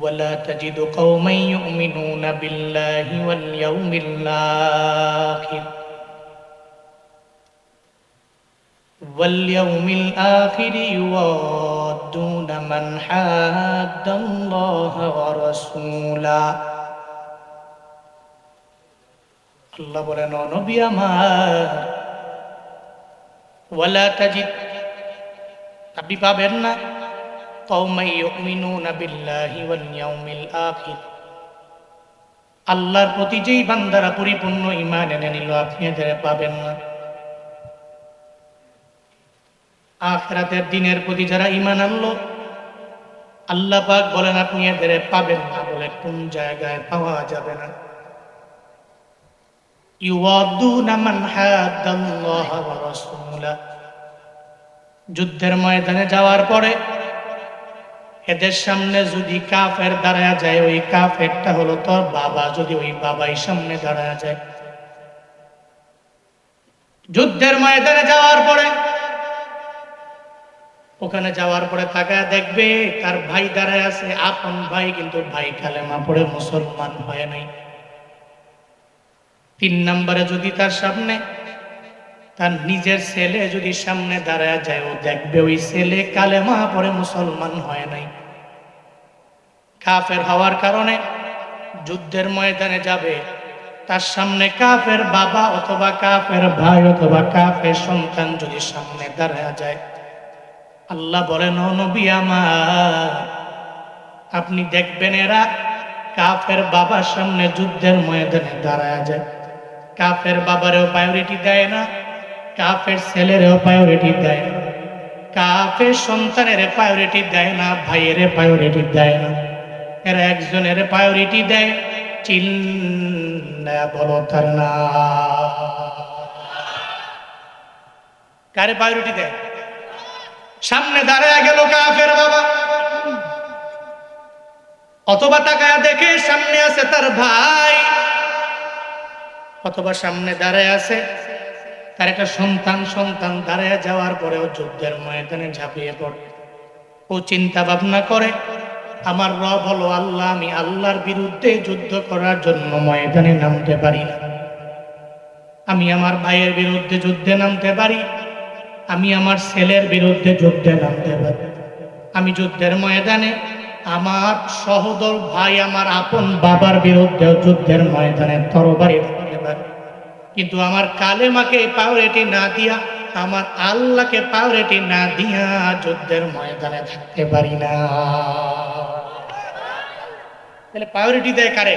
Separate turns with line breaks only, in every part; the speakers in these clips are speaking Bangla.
ولا تجد قوما يؤمنون بالله واليوم الآخر واليوم الآخر يوادون من حاد الله ورسوله আল্লাহ বলেন নবী আমার ওয়ালা তাজিদ আপনি পাবেন না কওমাই ইউমিনুনা বিল্লাহি ওয়াল ইয়াউমিল আল্লাহর প্রতি যেই বান্দারা পরিপূর্ণ ইমান এনে নিল, আপনি এদের পাবেন না। আখরাতের দিনের প্রতি যারা ইমান আনলো, আল্লাহ পাক বলেন, আপনি এদের পাবেন না বলে কোন জায়গায় পাওয়া যাবে না। যুদ্ধের ময়দানে যাওয়ার পরে এদের সামনে যদি কাফের দাঁড়ায় যায়, ওই কাফেরটা হলো তোর বাবা, যদি ওই বাবাই সামনে দাঁড়ায় যায়। যুদ্ধের ময়দানে যাওয়ার পরে, ওখানে যাওয়ার পরে তাকায় দেখবে, তার ভাই দাঁড়ায় আছে, আপন ভাই, কিন্তু ভাই কালেমা পড়ে মুসলমান হয় নাই। তিন নম্বরে যদি তার সামনে তার নিজের ছেলে যদি সামনে দাঁড়ায় যায়, ও দেখবে ওই ছেলে কালেমা পরে মুসলমান হয় নাই। কাফের হওয়ার কারণে যুদ্ধের ময়দানে যাবে, তার সামনে কাফের বাবা অথবা কাফের ভাই অথবা কাফের সন্তান যদি সামনে দাঁড়ায় যায়। আল্লাহ বলেন নবী আমার, আপনি দেখবেন এরা কাফের বাবার সামনে যুদ্ধের ময়দানে দাঁড়ায় যায়। কাফের বাবারেও প্রায়োরিটি দেয় না কাফের ছেলেরও প্রায়োরিটি দেয় না। কাফের সন্তানের প্রায়োরিটি দেয় না, ভাইয়ের প্রায়োরিটি দেয় না। এরা একজনের প্রায়োরিটি দেয় চিল্লা বলো তার না। কারে প্রায়োরিটি দেয়? সামনে দাঁড়ায় গেল কাফের বাবা। অথবা তাকায় দেখে সামনে আছে তার ভাই। অথবা সামনে দাঁড়ায় আছে তার একটা সন্তান সন্তান দাঁড়ায় যাওয়ার পরেও যুদ্ধের ময়দানে ঝাঁপিয়ে পড়ে। ও চিন্তা ভাবনা করে, আমার রব হলো আল্লাহ, আমি আল্লাহর বিরুদ্ধে যুদ্ধ করার জন্য ময়দানে নামতে পারি না। আমি আমার ভাইয়ের বিরুদ্ধে যুদ্ধে নামতে পারি, আমি আমার ছেলের বিরুদ্ধে যুদ্ধে নামতে পারি। আমি যুদ্ধের ময়দানে আমার সহদর ভাই, আমার আপন বাবার বিরুদ্ধে যুদ্ধের ময়দানে তরবারি কিন্তু আমার কালেমাকে প্রায়োরিটি না দিয়া, আমার আল্লাহকে প্রায়োরিটি না দিয়া যুদ্ধের ময়দানে থাকতে পারি না। তাহলে প্রায়োরিটি দেয় কারে?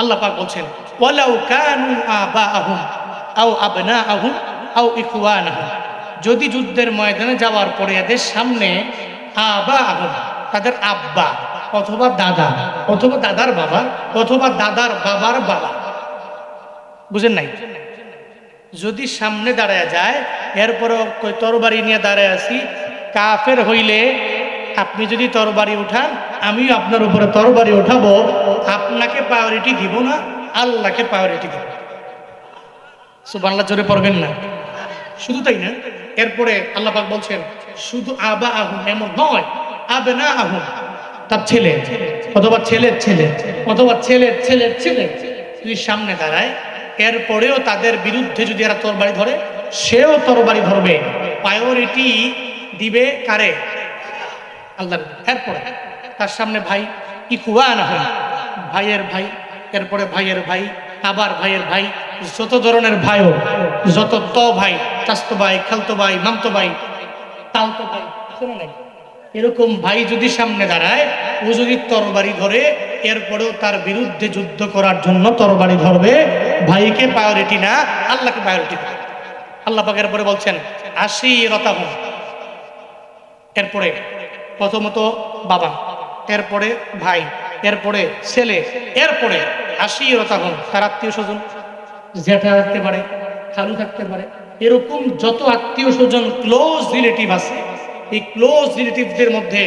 আল্লাহ পাক বলছেন, ওয়ালাউ কানু আবাআহুম আও আবনাআহুম আও ইখওয়ানাহুম। যদি যুদ্ধের ময়দানে যাওয়ার পরে এদের সামনে আবাআহুম, তাদের আব্বা অথবা দাদা, অথবা দাদার বাবা, অথবা দাদার বাবার বাবা বুঝেন নাই? যদি সামনে দাঁড়ায় যায়, এরপরও কই তরবারি নিয়ে দাঁড়ায় আছি, কাফের হইলে আপনি যদি তরবারি উঠান, আমিও আপনার উপরে তরবারি উঠাবো, আপনাকে প্রায়োরিটি দিব না, আল্লাহকে প্রায়োরিটি দিব। সো বাংলা জোরে পড়বেন না? শুধু তাই না, এরপরে আল্লাপাক বলছেন, শুধু আবা আহুন এমন নয় আবে না আহুন তার ছেলে, অথবা ছেলের ছেলে, অথবা ছেলের ছেলের ছেলে, যদি সামনে দাঁড়ায় এরপরেও তাদের বিরুদ্ধে যদি এরা তরবারি ধরে, সেও তরবারি ধরবে। প্রায়োরিটি দিবে কারে? আল্লাহ এরপরে, তার সামনে ভাই ইকুয়া না হয়। ভাইয়ের ভাই, এরপরে ভাইয়ের ভাই, আবার ভাইয়ের ভাই, যত ধরনের ভাইও যত ত ভাই, চাস্ত ভাই, খালতো ভাই, মামতো ভাই, তালতো ভাই শোনো নাই। এরকম ভাই যদি সামনে দাঁড়ায়, ও যদি তরবারি ধরে, এরপরেও তার বিরুদ্ধে যুদ্ধ করার জন্য তরবারি ধরবে ভাইকে প্রায়োরিটি না, আল্লাহকে প্রায়োরিটি আল্লাহ পাকের পরে বলছেন আশি রতাহ এরপরে প্রথমত বাবা, এরপরে ভাই, এরপরে ছেলে, এরপরে আশি রতাহ তার আত্মীয় স্বজন। জেঠা থাকতে পারে, খালু থাকতে পারে, এরকম যত আত্মীয় স্বজন ক্লোজ রিলেটিভ আছে, এই ক্লোজ রিলেটিভদের মধ্যে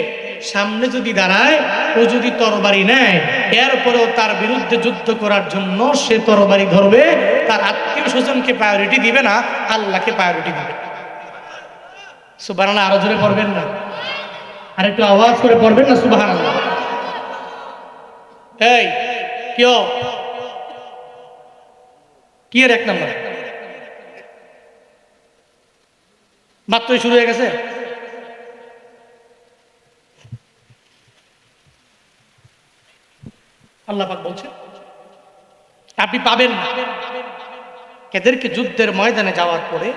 সামনে যদি দাঁড়ায়, ও যদি তরবারি নেয়, এরপরেও তার বিরুদ্ধে যুদ্ধ করার জন্য সে তরবারি ধরবে, তার আত্মীয় স্বজনকে প্রায়োরিটি দিবে না, আল্লাহকে প্রায়োরিটি দিবে। সুবাহ আরও জোরে পড়বেন না? আর একটু আওয়াজ করে পড়বেন না সুবাহ এই কেউ কি এর এক নম্বর? মাত্রই শুরু হয়ে গেছে? আল্লাহ পাক বলছে, আপনি পাবেন এদেরকে যুদ্ধের ময়দানে যাওয়ার পরে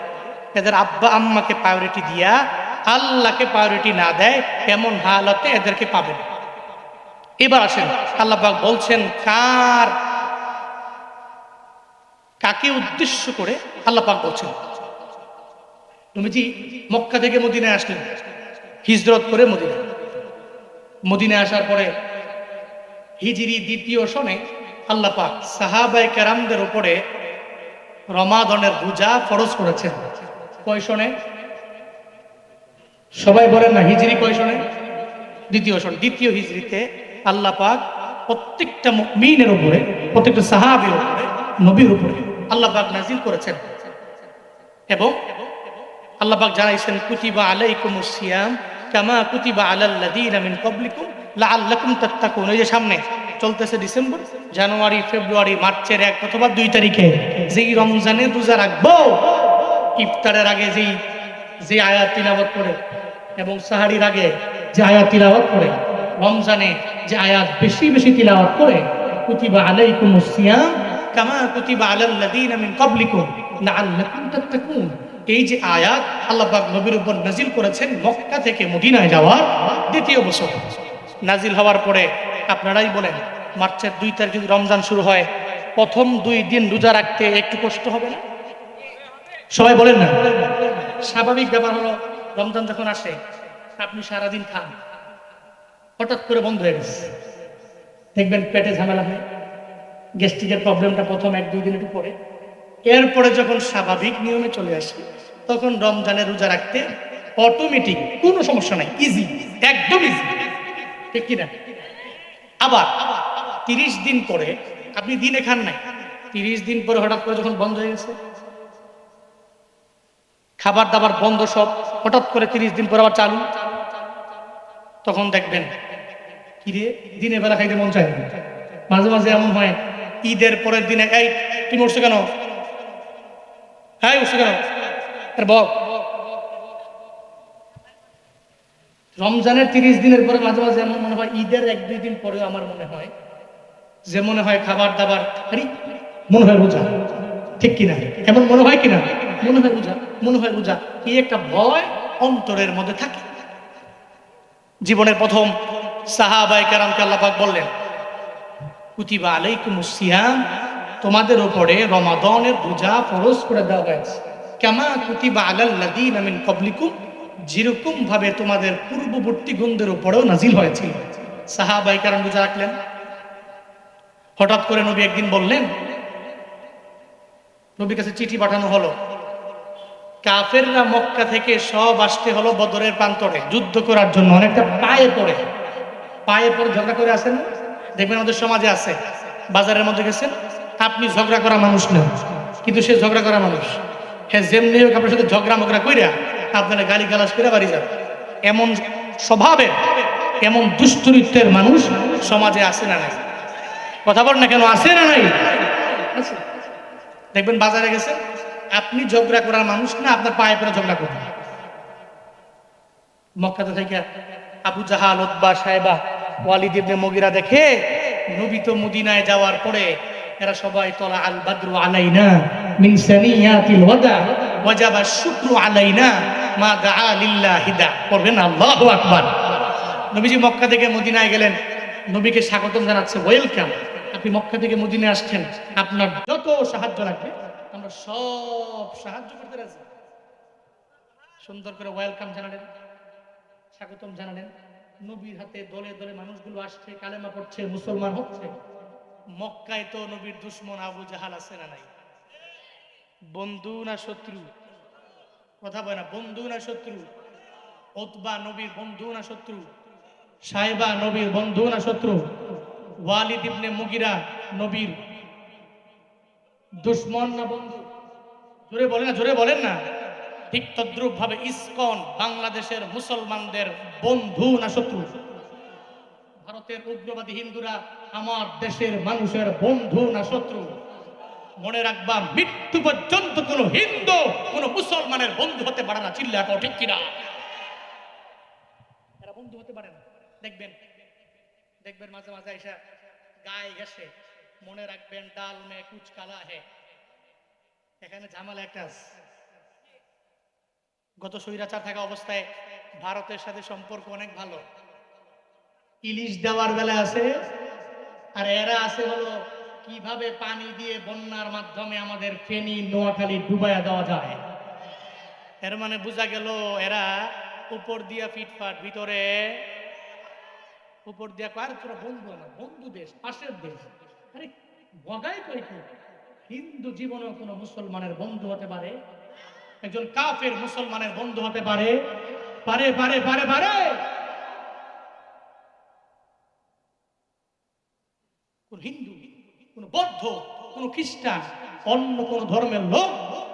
এদের আব্বা আম্মাকে প্রায়োরিটি দিয়া আল্লাহকে প্রায়োরিটি না দেয়, এমন হালতে এদেরকে পাবেন এবার আসেন আল্লাপাক বলছেন, কার? কাকে উদ্দেশ্য করে আল্লাহ পাক বলছেন? নবীজি মক্কা থেকে মদিনায় আসলেন হিজরত করে মদিনা মদিনায় আসার পরে হিজরি দ্বিতীয় সনে আল্লাহ পাক সাহাবাই কেরামদের উপরে রমাদনের পূজা ফরজ করেছেন। কয় সনে? সবাই বলেন না, হিজরি কয় সনে? দ্বিতীয় সন। দ্বিতীয় হিজরিতে আল্লাহ পাক প্রত্যেকটা মিনের উপরে, প্রত্যেকটা সাহাবের উপরে, নবীর উপরে আল্লাহ পাক নাজিল করেছেন। এবং আল্লাহ পাক জানাইছেন, কুতিবা আলাইকুম সিয়াম কামা কুতিবা আলাল্লাযীনা মিন ক্বাবলিকুম এই যে সামনে চলতেছে ডিসেম্বর, জানুয়ারি, ফেব্রুয়ারি, মার্চের এক অথবা দুই তারিখে যেই রমজানে রোজা রাখব, ইফতারের আগে যেই যে আয়াত তিলাবত করে এবং সাহারির আগে যে আয়াত তিলাবত করে, রমজানে যে আয়াত বেশি বেশি তিলাওয়াত করে কামা এই যে আল্লাহ নবীর উপর নাজিল করেছেন মক্কা থেকে মদিনায় যাওয়ার দ্বিতীয় বছর। নাজিল হওয়ার পরে আপনারাই বলেন, মার্চের দুই তারিখ যদি রমজান শুরু হয়, প্রথম দুই দিন রোজা রাখতে একটু কষ্ট হবে না? সবাই বলেন না। স্বাভাবিক ব্যাপার হলো, রমজান যখন আসে, আপনি সারাদিন খান। হঠাৎ করে বন্ধ হয়ে গেছে। দেখবেন পেটে ঝামেলা হয়। গ্যাস্ট্রিকের প্রবলেমটা প্রথম এক, দুই দিন একটু পরে। এরপরে যখন স্বাভাবিক নিয়মে চলে আসে, তখন রমজানে রোজা রাখতে অটোমেটিক কোনো সমস্যা নাই। ইজি একদম ইজি ঠিক কিনা? আবার তিরিশ দিন পরে আপনি দিনে খান নাই। তিরিশ দিন পরে হঠাৎ করে যখন বন্ধ হয়ে গেছে, খাবার দাবার বন্ধ সব, হঠাৎ করে তিরিশ দিন পর আবার চালু। তখন দেখবেন, কিরে দিনে বেলা খাইতে মন চায় মাঝে মাঝে এমন হয়, ঈদের পরের দিনে, এই, তুমি উঠছো কেন? হ্যাঁ উঠছো কেন? আরে রমজানের তিরিশ দিনের পরে মাঝে মাঝে এমন মনে হয় ঈদের এক, দুই দিন পরেও আমার মনে হয় যে মনে হয় খাবার দাবার, আরে, মনে হয় রোজা। ঠিক কিনা? এমন মনে হয় কিনা? মনে হয় রোজা, মনে হয় রোজা। এই একটা ভয় অন্তরের মধ্যে থাকে। জীবনের প্রথম সাহাবাই কারামকে আল্লাপাক বললেন, কুতিবা আলাইকুম সিয়াম। তোমাদের উপরে রমাদনের রোজা ফরজ করে দেওয়া হয়েছে। কেমা কুতিবা আলাল্লাযীনা মিন ক্বাবলিকুম। যেরকম ভাবে তোমাদের পূর্ববর্তী গন্ধের উপরেও নাজিল হয়েছিল। সাহাবাই কারাম রোজা রাখলেন। হঠাৎ করে নবী একদিন বললেন, নবীর কাছে চিঠি পাঠানো হলো। কাফেররা মক্কা থেকে সব আসতে হলো বদরের প্রান্তরে। যুদ্ধ করার জন্য অনেকটা পায়ে পড়ে। পায়ে পড়ে ঝগড়া করে আসেন। দেখবেন আমাদের সমাজে আছে। বাজারের মধ্যে গেছেন। আপনি ঝগড়া করা মানুষ না। কিন্তু সে ঝগড়া করা মানুষ। হ্যাঁ যেমনি হোক আপনার সাথে ঝগড়া মগড়া কইরা আপনারা গালি গালাস করে বাড়ি যান। এমন স্বভাবের এমন দুশ্চরিত্রের মানুষ সমাজে আছে না নাই। কথা বল না কেন আছে না নাই? দেখবেন বাজারে গেছেন আপনি ঝগড়া করার মানুষ না, আপনার পায়ে পরে ঝগড়া করবেন। মক্কাতে থেকে আবু জাহাল ওতবা সাহেবা ওয়ালিদ ইবনে মগিরা দেখে নবী তো মদিনায় যাওয়ার পরে এরা সবাই তলা আল বাদরু আলাইনা মিন সানিয়াতিল ওয়াদা, ওয়াজাবা শুকরু আলাইনা পড়বেন আল্লাহু নবীজি মক্কা থেকে মদিনায় গেলেন। নবীকে জানাচ্ছে, ওয়েলকাম। আপনি মক্কা থেকে মদিনায় আসছেন। আপনার যত সাহায্য লাগবে, আমরা সব সাহায্য করতে রাজি। সুন্দর করে ওয়েলকাম জানালেন। স্বাগতম জানালেন। নবীর হাতে দলে দলে মানুষগুলো আসছে, কালেমা পড়ছে, মুসলমান হচ্ছে। মক্কায় তো নবীর দুশ্মন আবু জাহাল আছে না নাই? বন্ধু না শত্রু? কথা বলে না, বন্ধু না শত্রু? ওতবা নবীর বন্ধু না শত্রু? সাহেবা নবীর বন্ধু না শত্রু? ওয়ালিদ ইবনে মুগিরা নবীর দুশ্মন না বন্ধু? জোরে বলেন না, জোরে বলেন না। ঠিক তদ্রুপ ভাবে ইসকন বাংলাদেশের মুসলমানদের বন্ধু না শত্রু? ভারতের উগ্রবাদী হিন্দুরা আমার দেশের মানুষের বন্ধু না শত্রু? মনে রাখবা, মৃত্যু পর্যন্ত কোন হিন্দু, কোন মুসলমানের বন্ধু হতে পারে না চিল্লা ঠিক কিনা? এরা বন্ধু হতে পারে না। দেখবেন দেখবেন মাঝে মাঝে এসে গায়ে গেছে মনে রাখবেন ডাল মে কুচ কালা হে। এখানে ঝামেলা একটা গত স্বৈরাচার থাকা অবস্থায় ভারতের সাথে সম্পর্ক অনেক ভালো। ইলিশ দেওয়ার বেলা আছে, আর এরা আছে হলো কীভাবে পানি দিয়ে বন্যার মাধ্যমে আমাদের ফেনী নোয়াখালী ডুবাইয়া দেওয়া যায়? এর মানে বোঝা গেল এরা উপর দিয়া ফিটফাট ভিতরে উপর দিয়া কয়, আরে তোরা বন্ধু না বন্ধু দেশ পাশের দেশ। আরে বগাই কই হিন্দু জীবনেও কোনো মুসলমানের বন্ধু হতে পারে? একজন কাফের মুসলমানের বন্ধু হতে পারে? পারে পারে পারে পারে! হিন্দু কোন বৌদ্ধ, কোন খ্রিস্টান, অন্য কোন ধর্মের লোক,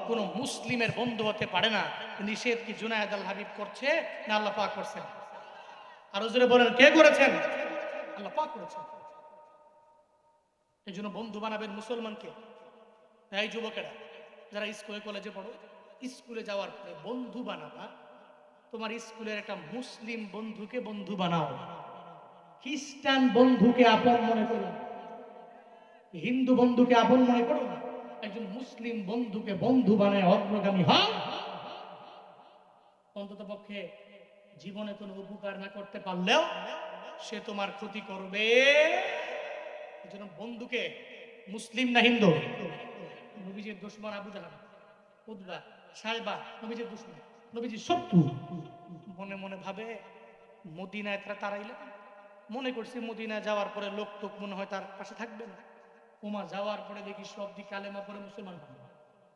কোন মুসলিমের বন্ধু হতে পারে না। নিষেধ কি জুনায়দ আল হাবিব করছে না আল্লাহ পাক করছেন? আর জোরে বলেন, কে করেছেন? আল্লাহ পাক করেছেন। এই জন্য বন্ধু বানাবেন মুসলমানকে। এই যুবকেরা, যারা স্কুলে, কলেজে পড়ো, স্কুলে যাওয়ার পরে বন্ধু বানাবা। তোমার স্কুলের একটা মুসলিম বন্ধুকে বন্ধু বানাও। খ্রিস্টান বন্ধুকে আপন মনে করো। হিন্দু বন্ধুকে আপন মনে করো না। একজন মুসলিম বন্ধুকে বন্ধু বানায় অগ্রগামী হও। অন্তত পক্ষে জীবনে কোনো উপকার না করতে পারলেও সে তোমার ক্ষতি করবে। এজন্য বন্ধুকে মুসলিম না হিন্দু। নবীজির দুশ্মন আবু জাহাল, উদ্বা সাহেবা নবীজির দুশ্মন, নবীজির শত্রু। মনে মনে ভাবে, মদিনায় তারা তারাইলে মনে করছি মদিনায় যাওয়ার পরে লোক টোক মনে হয় তার পাশে থাকবে না। ওমা যাওয়ার পরে দেখি সব দিক কালেমা পরে মুসলমান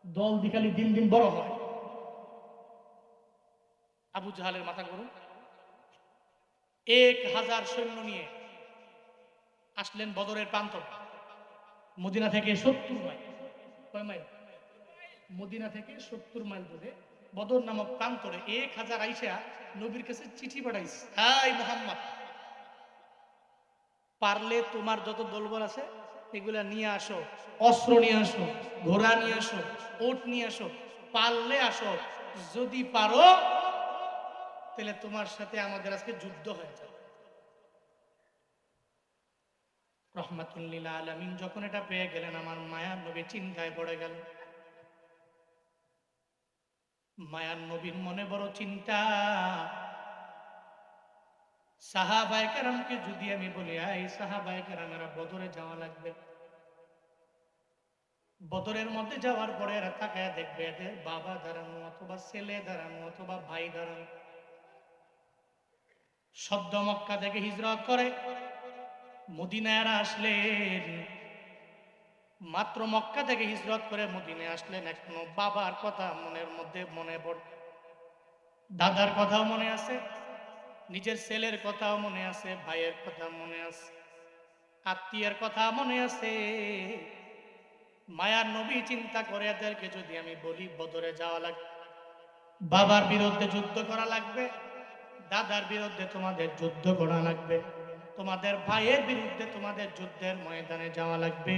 দল দিকালি দিন দিন বড় হয়। আবু জাহালের মাথা করুন এক হাজার সৈন্য নিয়ে আসলেন বদরের প্রান্ত মদিনা থেকে সত্তর মাইল। কয় মাইল? মদিনা থেকে সত্তর মাইল দূরে বদর নামক প্রান্তরে এক হাজার আইসা নবীর কাছে চিঠি পাঠাইছে, হাই মোহাম্মদ, পারলে তোমার যত দলবল আছে এগুলা নিয়ে আসো, অস্ত্র নিয়ে আসো, ঘোড়া নিয়ে আসো, ওট নিয়ে আসো, পারলে আসো, যদি পারো, তাহলে তোমার সাথে আমাদের আজকে যুদ্ধ হয়ে যাবে। রহমাতুল্লিল আলমিন যখন এটা পেয়ে গেলেন, আমার মায়ার নবী চিন্তায় পড়ে গেল। মায়ার নবীর মনে বড় চিন্তা কেরামকে যদি আমি বলি, আই সাহাবাই কেরামেরা বদরে যাওয়া লাগবে। বদরের মধ্যে যাওয়ার পরে এরা তাকায় দেখবে, এদের বাবা দাঁড়ানো অথবা ছেলে দাঁড়ানো অথবা ভাই দাঁড়ানো। সদ্য মক্কা থেকে হিজরত করে, মদিনায় আসলেন। মাত্র মক্কা থেকে হিজরত করে মদিনে আসলেন এখনও। বাবার কথা মনের মধ্যে মনে পড়ে। দাদার কথাও মনে আছে। নিজের ছেলের কথাও মনে আছে, ভাইয়ের কথা মনে আছে, আত্মীয়ের কথা মনে আছে। মায়ার নবী চিন্তা করে এদেরকে যদি আমি বলি, বদরে যাওয়া লাগবে, বাবার বিরুদ্ধে যুদ্ধ করা লাগবে, দাদার বিরুদ্ধে তোমাদের যুদ্ধ করা লাগবে, তোমাদের ভাইয়ের বিরুদ্ধে তোমাদের যুদ্ধের ময়দানে যাওয়া লাগবে।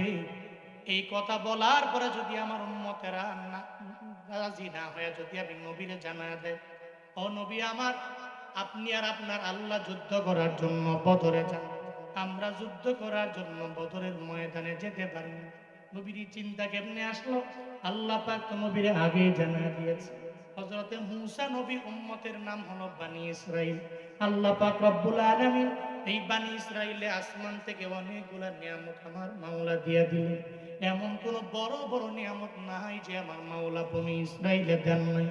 এই কথা বলার পরে যদি আমার উন্মতেরা রাজি না হয়ে যদি আমি নবীরে জানা দেয়, ও নবী আমার আপনি আর আপনার আল্লাহ যুদ্ধ করার জন্য বদরে যান। আমরা যুদ্ধ করার জন্য বদরের ময়দানে যেতে পারি না। নবীর চিন্তা কেমনে আসলো? আল্লাহ পাক তো নবীরে আগে জানা দিয়েছে। হজরতে মুসা নবী উম্মতের নাম হলো বানি ইসরাইল আল্লাহ পাক রব্বুল আলামিন এই বানি ইসরাইলে আসমান থেকে অনেকগুলা নিয়ামত আমার মাওলা দিয়া দিলেন। এমন কোন বড় বড় নিয়ামত নাই যে আমার মাওলা বনি ইসরাইলে দেন নাই।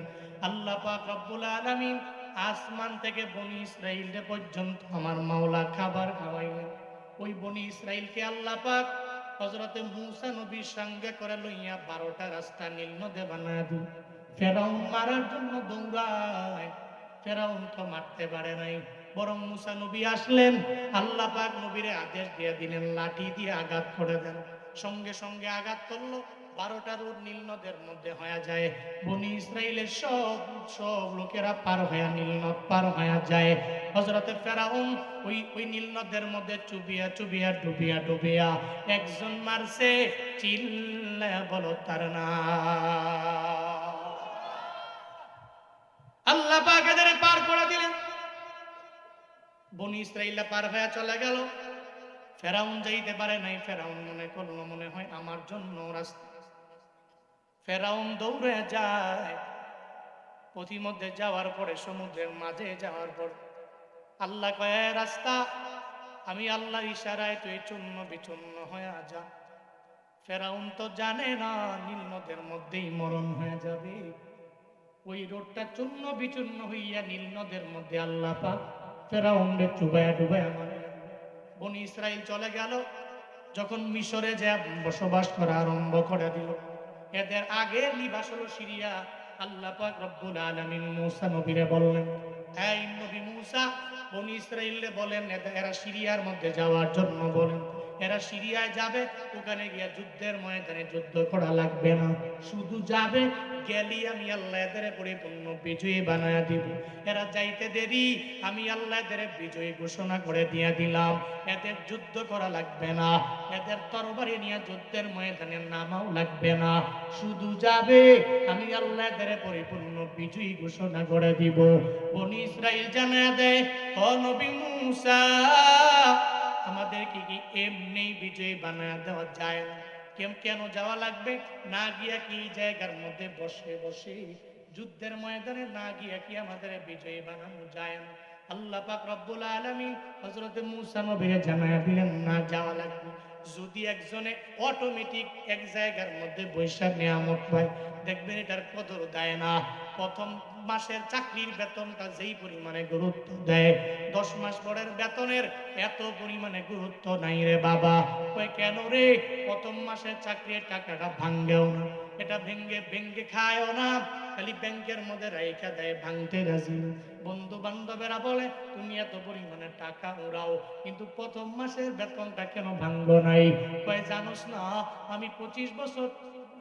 আল্লাহ পাক রব্বুল আলামিন আসমান থেকে বনি ইসরাইলে পর্যন্ত আমার মাওলা খাবার খাওয়াইলেন ওই বনি ইসরাইলকে আল্লাহ পাক হজরতে মুসা নবীর সঙ্গে করে লইয়া বারোটা রাস্তা নীল নদে বানা দিন ফেরাউন মারার জন্য দৌড়ায়। ফেরাউন তো মারতে পারে নাই। বরং মুসা নবী আসলেন। আল্লাহ পাক নবীরে আদেশ দিয়ে দিলেন, লাঠি দিয়ে আঘাত করে দেন। সঙ্গে সঙ্গে আঘাত করল। বারোটা রোড নীল নদের মধ্যে হয়ে যায়। বনি ইসরায়েলের সব সব লোকেরা পার হয়ে নীল নদ পার হয়ে যায়। হজরতে ফেরাউন ওই ওই নীল নদের মধ্যে চুবিয়া চুবিয়া ডুবিয়া ডুবিয়া একজন মারছে চিল্লা বলো তার না আল্লাহ পাক এদের পার করে দিলেন। বনি ইসরাইলা পার হয়ে চলে গেল। ফেরাউন যাইতে পারে নাই। ফেরাউন মনে করল, মনে হয় আমার জন্য রাস্তা ফেরাউন দৌড়ে যায়। পথিমধ্যে যাওয়ার পরে, সমুদ্রের মাঝে যাওয়ার পর আল্লাহ কয়ে রাস্তা, আমি আল্লাহ ইশারায় তুই চূর্ণ বিচূর্ণ হয়ে যা। ফেরাউন তো জানে না, নীল নদের মধ্যেই মরণ হয়ে যাবে। ওই রোডটা চূর্ণ বিচূর্ণ হইয়া নীল নদের মধ্যে আল্লাহ পাক ফেরাউন্ডে চুবায়া ডুবায়া মারে বনি ইসরাইল চলে গেল। যখন মিশরে যা বসবাস করা আরম্ভ করে দিল এদের আগের নিবাস হলো সিরিয়া। আল্লাহ পাক রব্বুল আলামিন মূসা নবীরে বললেন, এই নবী মূসা, বনি ইসরাইলে বলেন, এরা সিরিয়ার মধ্যে যাওয়ার জন্য বলেন। এরা সিরিয়ায় যাবে, ওখানে গিয়া যুদ্ধের ময়দানে যুদ্ধ করা লাগবে না। শুধু যাবে, গেলি আমি আল্লাহ এদের পরিপূর্ণ বিজয়ী বানায়া দিব। এরা যাইতে দেরি, আমি আল্লাহ এদের বিজয়ী ঘোষণা করে দিয়া দিলাম। এদের যুদ্ধ করা লাগবে না, এদের তরবারি নিয়ে যুদ্ধের ময়দানে নামাও লাগবে না। শুধু যাবে, আমি আল্লাহ এদের পরিপূর্ণ বিজয়ী ঘোষণা করে দিব। বনি ইসরাইল জানা দেয়, ও নবী মুসা আমাদের কি এমনি বিজয়ী বানায় দেওয়া যায়? কেম, কেন যাওয়া লাগবে? না গিয়া কি জায়গার মধ্যে বসে বসে যুদ্ধের ময়দানে না গিয়া কি আমাদের বিজয়ী বানানো যায়? না আল্লাহ পাক রব্বুল আলামিন হযরত মূসা নবীরে জানায়া দিলেন, না যাওয়া লাগবে। যদি একজনে অটোমেটিক এক জায়গার মধ্যে বৈশাখ নিয়ামত পায়, দেখবেন এটার কদর দেয় না। প্রথম মাসের চাকরির বেতনটা যেই পরিমাণে গুরুত্ব দেয়, দশ মাস পরের বেতনের এত পরিমাণে গুরুত্ব নাই রে বাবা। কই কেন রে? প্রথম মাসের চাকরির টাকাটা ভাঙ্গেও না। এটা ভেঙ্গে ভেঙ্গে খায়ও না। খালি ব্যাংকের মধ্যে রাইখা দেয়, ভাঙতে রাজি বন্ধু বান্ধবেরা বলে, তুমি এত পরিমাণে টাকা উড়াও, কিন্তু প্রথম মাসের বেতনটা কেন ভাঙ্গো নাই? জানোস না, আমি পঁচিশ বছর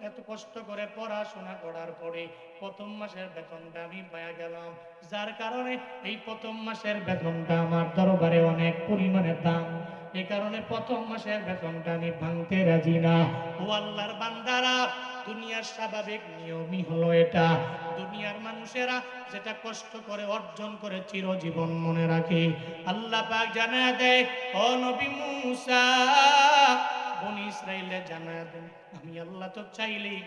এত কষ্ট করে পড়াশোনা করার পরে প্রথম মাসের বেতনটা আমি পাওয়া গেলাম। যার কারণে এই প্রথম মাসের বেতনটা আমার দরবারে অনেক পরিমাণে দাম। এই কারণে প্রথম মাসের বেতনটা আমি ভাঙতে রাজি না। ও আল্লাহর বান্দারা, দুনিয়ার স্বাভাবিক নিয়মই হলো এটা। দুনিয়ার মানুষেরা যেটা কষ্ট করে অর্জন করে চিরজীবন মনে রাখে। আল্লাহ পাক জানা দেয়, ও নবী মুসা বনি দেন, আমি আল্লাহ তো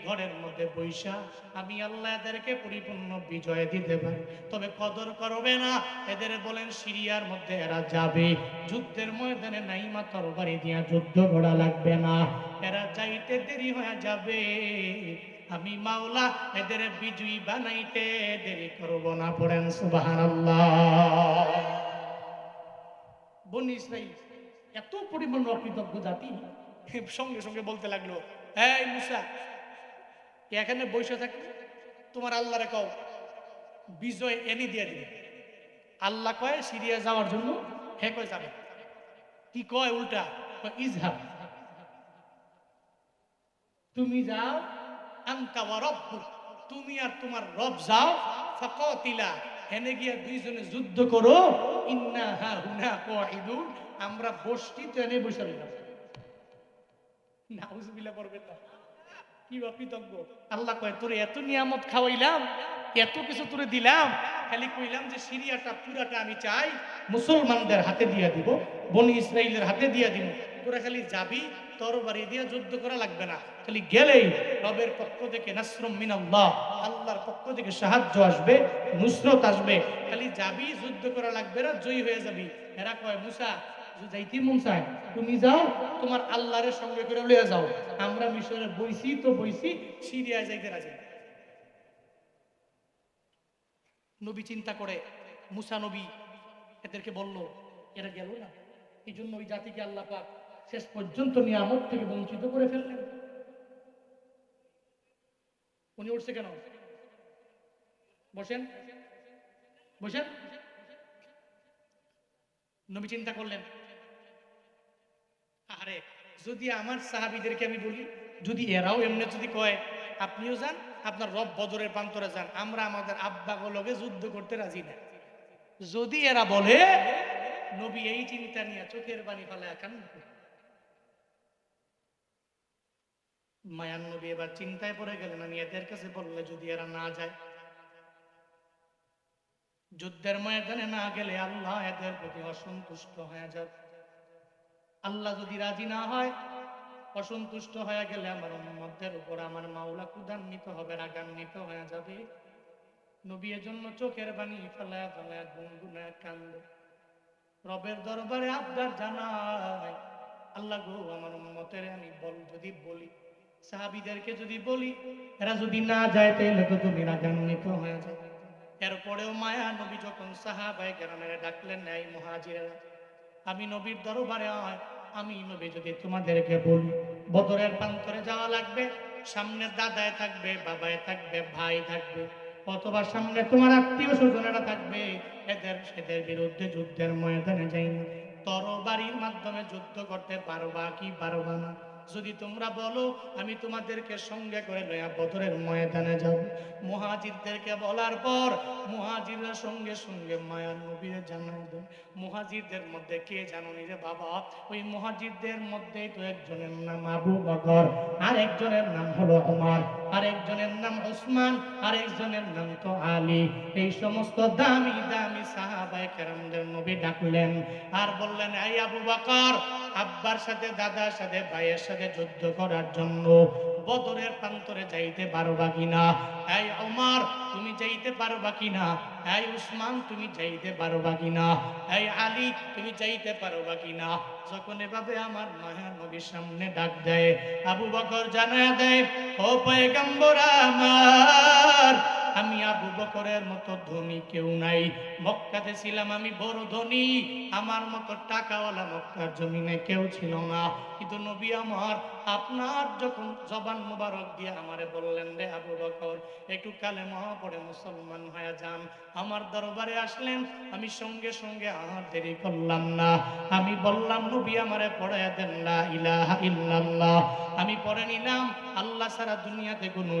ঘরের মধ্যে বৈশা, আমি আল্লাহ এদেরকে পরিপূর্ণ বিজয় দিতে পারি। তবে কদর করবে না, এদের বলেন সিরিয়ার মধ্যে এরা যাবে। যুদ্ধের ময়দানে নাইমা তরবারি দিয়া যুদ্ধ লাগবে না। এরা যাইতে দেরি হয়ে যাবে। আমি মাওলা এদের বিজয়ী বানাইতে দেরি করব না, পড়েন সুবহানাল্লাহ। বনি ইসরাইল এত পরিমাণ অকৃতজ্ঞ জাতি। সঙ্গে সঙ্গে বলতে লাগল, এই মুসা এখানে বসে থাকবে? তোমার আল্লাহরে কও, বিজয় এনে দিয়ে দিবে। আল্লাহ কয়, সিরিয়া যাওয়ার জন্য হে কয় যাবে। কি কয় উল্টা? ইজহাব। তুমি যাও, আন্তা রব্বুক তুমি আর তোমার রব যাও, ফাকাতিলা। হেনে গিয়া দুইজনে যুদ্ধ করো। ইন্না হা হুনা আমরা বসতি তো এনে বসে রইলাম। আল্লাহ কয় এত নিয়ামত খাওয়াইলাম, এত কিছু তোরে দিলাম, খালি কইলাম যে সিরিয়াটা, পুরাটা আমি চাই, মুসলমানদের হাতে দিয়ে দিব, বনি হাতে দিয়ে দিব। তোরা খালি যাবি, তরবারি দিয়ে যুদ্ধ করা লাগবে না। খালি গেলেই রবের পক্ষ থেকে নাসরুম মিনাল্লাহ, আল্লাহর পক্ষ থেকে সাহায্য আসবে, নুসরত আসবে। খালি যাবি, যুদ্ধ করা লাগবে না, জয়ী হয়ে যাবি। এরা কয়, মুসা যাইতে মন চায়, তুমি যাও, তোমার আল্লাহরের সঙ্গে করে লইয়া যাও। আমরা মিশরে বইছি তো বইছি, সিরিয়ায় যাইতে রাজি। নবী চিন্তা করে, মুসা নবী এদেরকে বলল, এরা গেল না। এই জন্য ওই জাতিকে আল্লাহ পাক শেষ পর্যন্ত নিয়ামত থেকে বঞ্চিত করে ফেললেন। উনি উঠছে কেন? বসেন বসেন। নবী চিন্তা করলেন আরে যদি আমার সাহাবিদেরকে আমি বলি, যদি এরাও এমনি যদি কয়, আপনিও যান, আপনার রব বদরের প্রান্তরে যান, আমরা আমাদের আব্বাগুলোকে যুদ্ধ করতে রাজি না। যদি এরা বলে, নবী এই চিন্তা নিয়ে চোখের বাণী ফেলে একান মায়ান নবী এবার চিন্তায় পড়ে গেলেন, আমি এদের কাছে বললে যদি এরা না যায়, যুদ্ধের ময়দানে না গেলে আল্লাহ এদের প্রতি অসন্তুষ্ট হয়ে যাবে। আল্লাহ যদি রাজি না হয়, অসন্তুষ্ট হয়ে গেলে আমার উম্মতের উপর আমার মাওলা কুদান্বিত হবে, রাগান্বিত হয়ে যাবে। নবী জন্য চোখের বাণী ফেলায় ফেলায় গুনগুনায় কান্দে। রবের দরবারে আবদার জানায়, আল্লাহ গো, আমার উম্মতের আমি বল যদি বলি, সাহাবিদেরকে যদি বলি, এরা যদি না যায় তাহলে তো তুমি রাগান্বিত হয়ে যাবে। এরপরেও মায়া নবী যখন সাহাবাই গ্রামের ডাকলেন, এই মহাজিরা আমি নবীর দরবারে আয় আমি নবী যদি তোমাদেরকে বলি বদরের প্রান্তরে যাওয়া লাগবে, সামনে দাদায় থাকবে, বাবায় থাকবে, ভাই থাকবে, অথবা সামনে তোমার আত্মীয় স্বজনেরা থাকবে, এদের সেদের বিরুদ্ধে যুদ্ধের ময়দানে যাই না তরবারির মাধ্যমে যুদ্ধ করতে পারবা কি পারবা না? যদি তোমরা বলো, আমি তোমাদেরকে সঙ্গে করে লয়া বদরের ময়দানে যাব। মুহাজিরদেরকে বলার পর মুহাজিররা সঙ্গে সঙ্গে মায়ার নবীরে জানাই দেন মুহাজিরদের মধ্যে কে জানো নি রে বাবা? ওই মুহাজিরদের মধ্যেই তো একজনের নাম আবু বকর আর একজনের নাম হলো ওমর আর একজনের নাম ওসমান আর একজনের নাম তো আলী। এই সমস্ত দামি দামি সাহাবায়ে কেরামদের নবী ডাকলেন আর বললেন, এই আবু বকর আব্বার সাথে, দাদার সাথে, ভাইয়ের সাথে যুদ্ধ করার জন্য বদরের প্রান্তরে যাইতে পারবা কিনা? এই ওমর, তুমি যাইতে পারবা কিনা? এই উসমান, তুমি যাইতে পারবা কিনা? এই আলী, তুমি যাইতে পারবা কিনা? যখন এভাবে আমার মায়া নবীর সামনে ডাক দেয়, আবু বকর জানা দেয়, ও পয়গম্বর আমার আমি আবু বকরের মতো ধনী কেউ নাই। মক্কাতে ছিলাম আমি বড় ধনী। আমার মতো টাকাওয়ালা মক্কার জমিনে কেউ ছিল না। কিন্তু নবী আমার, আপনার যখন জবান মুবারক দিয়ে আমারে বললেন, রে আবু বকর, একটু কালে মহা পড়ে মুসলমান হয়ে যান। আমার দরবারে আসলেন। আমি সঙ্গে সঙ্গে আর দেরি করলাম না। আমি বললাম, নবী আমারে পড়ায় দেন লা ইলাহা ইল্লাল্লাহ। আমি পড়ে নিলাম, আল্লাহ সারা দুনিয়াতে কোনো